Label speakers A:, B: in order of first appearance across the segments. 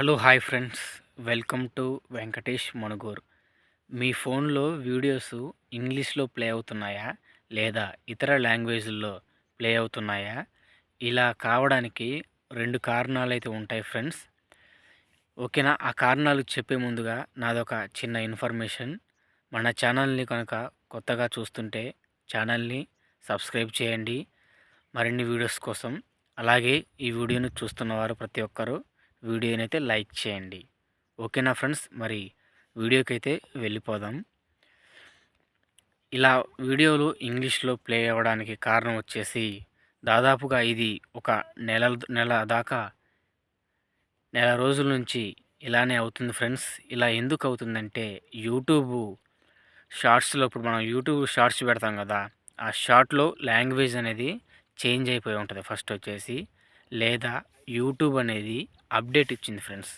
A: Hello hi friends. Welcome to Venkatesh Manuguru మీ ఫోన్లో videos ఇంగ్లీష్లో play అవుతున్నాయా? లేదా ఇతర లాంగ్వేజ్ల్లో ప్లే అవుతున్నాయా? ఇలా కావడానికి రెండు కారణాలు అయితే ఉంటాయి ఫ్రెండ్స్. ఓకేనా? ఆ కారణాలు చెప్పే ముందుగా నాదొక చిన్న ఇన్ఫర్మేషన్. మన ఛానల్ని కనుక కొత్తగా చూస్తుంటే ఛానల్ని సబ్స్క్రైబ్ చేయండి. మరిన్ని వీడియోస్ కోసం. అలాగే ఈ వీడియోను చూస్తున్నవారు ప్రతి ఒక్కరూ వీడియోని అయితే లైక్ చేయండి. ఓకేనా ఫ్రెండ్స్? మరి వీడియోకి అయితే వెళ్ళిపోదాం. ఇలా వీడియోలు ఇంగ్లీష్లో ప్లే అవ్వడానికి కారణం వచ్చేసి దాదాపుగా ఇది ఒక నెల నెల దాకా నెల రోజుల నుంచి ఇలానే అవుతుంది ఫ్రెండ్స్. ఇలా ఎందుకు అవుతుందంటే యూట్యూబ్ షార్ట్స్లో ఇప్పుడు మనం యూట్యూబ్ షార్ట్స్ పెడతాం కదా ఆ షార్ట్లో లాంగ్వేజ్ అనేది చేంజ్ అయిపోయి ఉంటుంది ఫస్ట్ వచ్చేసి. లేదా యూట్యూబ్ అనేది అప్డేట్ ఇచ్చింది ఫ్రెండ్స్.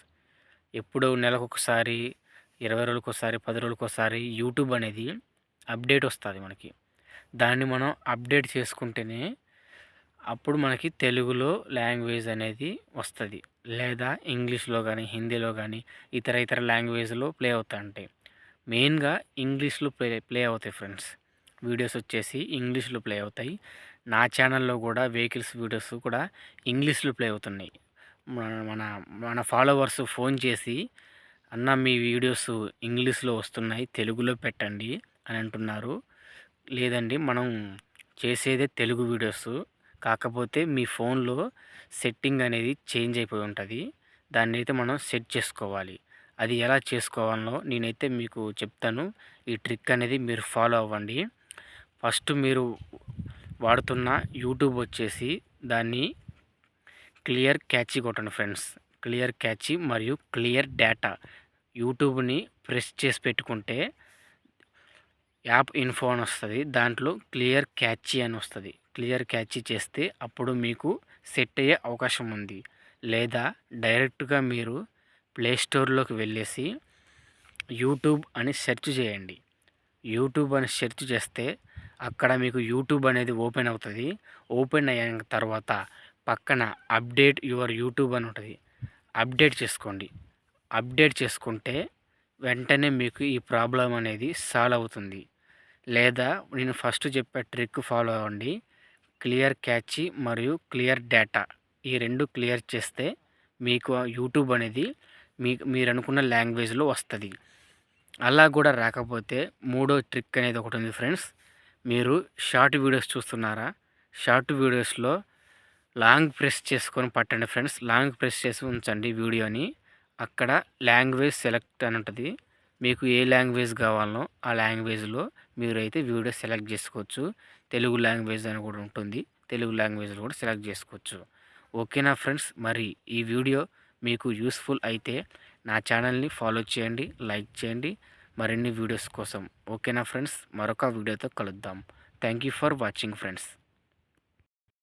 A: ఎప్పుడు నెలకు ఒకసారి ఇరవై రోజులకు ఒకసారి పది రోజులకు ఒకసారి యూట్యూబ్ అనేది అప్డేట్ వస్తుంది మనకి. దాన్ని మనం అప్డేట్ చేసుకుంటేనే అప్పుడు మనకి తెలుగులో లాంగ్వేజ్ అనేది వస్తుంది. లేదా ఇంగ్లీష్లో కానీ హిందీలో కానీ ఇతర ఇతర లాంగ్వేజ్లో ప్లే అవుతా ఉంటాయి మెయిన్గా ఇంగ్లీష్లో ప్లే ప్లే అవుతాయి ఫ్రెండ్స్. వీడియోస్ వచ్చేసి ఇంగ్లీష్లో ప్లే అవుతాయి. నా ఛానల్లో కూడా వెహికల్స్ వీడియోస్ కూడా ఇంగ్లీష్లో ప్లే అవుతున్నాయి. మన మన ఫాలోవర్స్ ఫోన్ చేసి అన్న మీ వీడియోస్ ఇంగ్లీష్లో వస్తున్నాయి తెలుగులో పెట్టండి అని అంటున్నారు. లేదండి మనం చేసేదే తెలుగు వీడియోస్. కాకపోతే మీ ఫోన్లో సెట్టింగ్ అనేది చేంజ్ అయిపోయి ఉంటుంది. దాన్ని అయితే మనం సెట్ చేసుకోవాలి. అది ఎలా చేసుకోవాలో నేనైతే మీకు చెప్తాను. ఈ ట్రిక్ అనేది మీరు ఫాలో అవ్వండి. ఫస్ట్ మీరు వాడుతున్న యూట్యూబ్ వచ్చేసి దాన్ని క్లియర్ క్యాచీ కొట్టండి ఫ్రెండ్స్. క్లియర్ క్యాచీ మరియు క్లియర్ డేటా యూట్యూబ్ని ప్రెస్ చేసి పెట్టుకుంటే యాప్ ఇన్ఫో అని వస్తుంది. దాంట్లో క్లియర్ క్యాచీ అని వస్తుంది. క్లియర్ క్యాచీ చేస్తే అప్పుడు మీకు సెట్ అయ్యే అవకాశం ఉంది. లేదా డైరెక్ట్గా మీరు ప్లేస్టోర్లోకి వెళ్ళేసి యూట్యూబ్ అని సెర్చ్ చేయండి. యూట్యూబ్ అని సెర్చ్ చేస్తే అక్కడ మీకు యూట్యూబ్ అనేది ఓపెన్ అవుతుంది. ఓపెన్ అయిన తర్వాత పక్కన అప్డేట్ యువర్ యూట్యూబ్ అని ఉంటుంది. అప్డేట్ చేసుకోండి. అప్డేట్ చేసుకుంటే వెంటనే మీకు ఈ ప్రాబ్లం అనేది సాల్వ్ అవుతుంది. లేదా నేను ఫస్ట్ చెప్పే ట్రిక్ ఫాలో అవ్వండి. క్లియర్ క్యాచ్ మరియు క్లియర్ డేటా ఈ రెండు క్లియర్ చేస్తే మీకు యూట్యూబ్ అనేది మీకు మీరు అనుకున్న లాంగ్వేజ్లో వస్తుంది. అలా కూడా రాకపోతే మూడో ట్రిక్ అనేది ఒకటి ఉంది ఫ్రెండ్స్. మీరు షార్ట్ వీడియోస్ చూస్తున్నారా? షార్ట్ వీడియోస్లో లాంగ్ ప్రెస్ చేసుకొని పట్టండి ఫ్రెండ్స్. లాంగ్ ప్రెస్ చేసి ఉంచండి వీడియోని. అక్కడ లాంగ్వేజ్ సెలెక్ట్ అని ఉంటుంది. మీకు ఏ లాంగ్వేజ్ కావాలనో ఆ లాంగ్వేజ్లో మీరైతే వీడియో సెలెక్ట్ చేసుకోవచ్చు. తెలుగు లాంగ్వేజ్ అని కూడా ఉంటుంది. తెలుగు లాంగ్వేజ్లో కూడా సెలెక్ట్ చేసుకోవచ్చు. ఓకేనా ఫ్రెండ్స్? మరి ఈ వీడియో మీకు యూస్ఫుల్ అయితే నా ఛానల్ని ఫాలో చేయండి లైక్ చేయండి. మరిన్ని వీడియోస్ కోసం. ఓకేనా ఫ్రెండ్స్? మరొక వీడియోతో కలుద్దాం. Thank you for watching friends